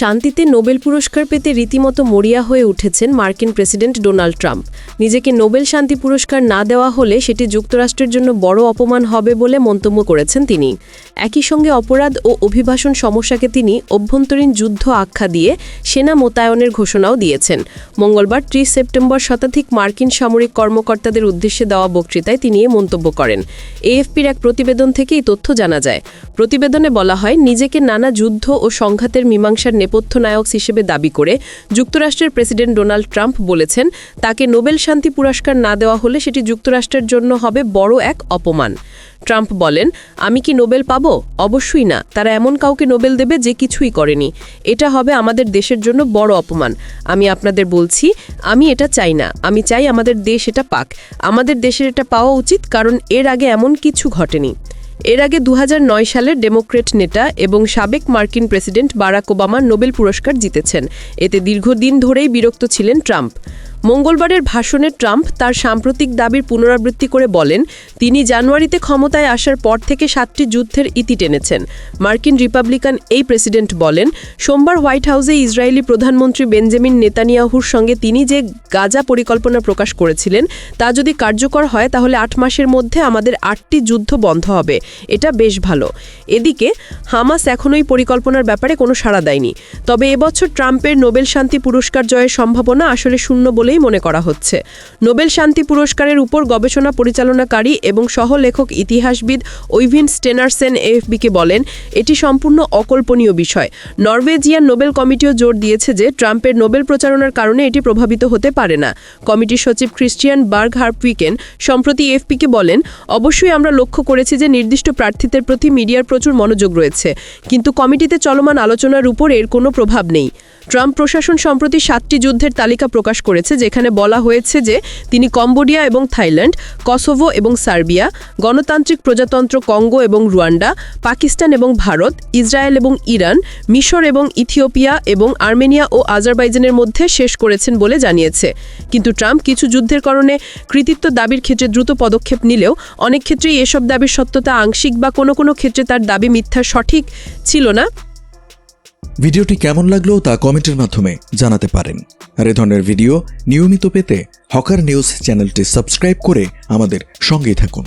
শান্তিতে নোবেল পুরস্কার পেতে রীতিমতো মরিয়া হয়ে উঠেছেন মার্কিন প্রেসিডেন্ট ডোনাল্ড ট্রাম্প। নিজেকে নোবেল শান্তি পুরস্কার না দেওয়া হলে সেটি যুক্তরাষ্ট্রের জন্য বড় অপমান হবে বলে মন্তব্য করেছেন তিনি। একই সঙ্গে অপরাধ ও অভিবাসন সমস্যাকে তিনি অভ্যন্তরীণ যুদ্ধ আখ্যা দিয়ে সেনা মোতায়েনের ঘোষণাও দিয়েছেন। মঙ্গলবার ত্রিশ সেপ্টেম্বর শতাধিক মার্কিন সামরিক কর্মকর্তাদের উদ্দেশ্যে দেওয়া বক্তৃতায় তিনি এ মন্তব্য করেন। এএফপির এক প্রতিবেদন থেকে এই তথ্য জানা যায়। প্রতিবেদনে বলা হয়, নিজেকে নানা যুদ্ধ ও সংঘাতের মীমাংসার নেপথ্য নায়ক হিসেবে দাবি করে যুক্তরাষ্ট্রের প্রেসিডেন্ট ডোনাল্ড ট্রাম্প বলেছেন, তাকে নোবেল শান্তি পুরস্কার না দেওয়া হলে সেটি যুক্তরাষ্ট্রের জন্য হবে বড় এক অপমান। ট্রাম্প বলেন, আমি কি নোবেল পাব? অবশ্যই না। তারা এমন কাউকে নোবেল দেবে যে কিছুই করেনি। এটা হবে আমাদের দেশের জন্য বড় অপমান। আমি আপনাদের বলছি, আমি এটা চাই না। আমি চাই আমাদের দেশ এটা পাক। আমাদের দেশের এটা পাওয়া উচিত কারণ এর আগে এমন কিছু ঘটেনি। এর আগে দুহাজার নয় সালের ডেমোক্রেট নেতা এবং সাবেক মার্কিন প্রেসিডেন্ট বারাক ওবামা নোবেল পুরস্কার জিতেছেন। এতে দীর্ঘদিন ধরেই বিরক্ত ছিলেন ট্রাম্প। মঙ্গলবারের ভাষণে ট্রাম্প তার সাম্প্রতিক দাবির পুনরাবৃত্তি করে বলেন, তিনি জানুয়ারিতে ক্ষমতায় আসার পর থেকে সাতটি যুদ্ধের ইতি টেনেছেন। মার্কিন রিপাবলিকান এই প্রেসিডেন্ট বলেন, সোমবার হোয়াইট হাউসে ইসরায়েলি প্রধানমন্ত্রী বেঞ্জামিন নেতানিয়াহুর সঙ্গে তিনি যে গাজা পরিকল্পনা প্রকাশ করেছিলেন, তা যদি কার্যকর হয়, তাহলে আট মাসের মধ্যে আমাদের আটটি যুদ্ধ বন্ধ হবে। এটা বেশ ভালো। এদিকে, হামাস এখনই পরিকল্পনার ব্যাপারে কোনো সাড়া দেয়নি। তবে এবছর ট্রাম্পের নোবেল শান্তি পুরস্কার জয়ের সম্ভাবনা আসলে শূন্য বলেই মনে করা হচ্ছে। নোবেল শান্তি পুরস্কারের উপর গবেষণা পরিচালনাকারী এবং সহলেখক ইতিহাসবিদ ঐভিন স্টেনারসেন এফবিকে বলেন, এটি সম্পূর্ণ অকল্পনীয় বিষয়। নরওয়েজিয়ান নোবেল কমিটিও জোর দিয়েছে যে ট্রাম্পের নোবেল প্রচারণার কারণে এটি প্রভাবিত হতে পারে না। কমিটির সচিব ক্রিস্টিয়ান বার্গ হার্পউইকেন সম্প্রতি এফপিকে বলেন, অবশ্যই আমরা লক্ষ্য করেছি যে নির্দিষ্ট প্রার্থীদের প্রতি মিডিয়ার প্রচুর মনোযোগ রয়েছে, কিন্তু কমিটিতে চলমান আলোচনার উপর এর কোনো প্রভাব নেই। ট্রাম্প প্রশাসন সম্প্রতি সাতটি যুদ্ধের তালিকা প্রকাশ করেছে, যেখানে বলা হয়েছে যে তিনি কম্বোডিয়া এবং থাইল্যান্ড, কসোভো এবং সার্বিয়া, গণতান্ত্রিক প্রজাতন্ত্র কঙ্গো এবং রুয়ান্ডা, পাকিস্তান এবং ভারত, ইসরায়েল এবং ইরান, মিশর এবং ইথিওপিয়া এবং আর্মেনিয়া ও আজারবাইজানের মধ্যে শেষ করেছেন বলে জানিয়েছে। কিন্তু ট্রাম্প কিছু যুদ্ধের কারণে কৃতিত্ব দাবির ক্ষেত্রে দ্রুত পদক্ষেপ নিলেও অনেক ক্ষেত্রেই এসব দাবির সত্যতা আংশিক বা কোনো কোনো ক্ষেত্রে তার দাবি মিথ্যা সঠিক ছিল না। ভিডিওটি কেমন লাগল তা কমেন্টের মাধ্যমে জানাতে পারেন। আর এ ধরনের ভিডিও নিয়মিত পেতে হকার নিউজ চ্যানেলটি সাবস্ক্রাইব করে আমাদের সঙ্গেই থাকুন।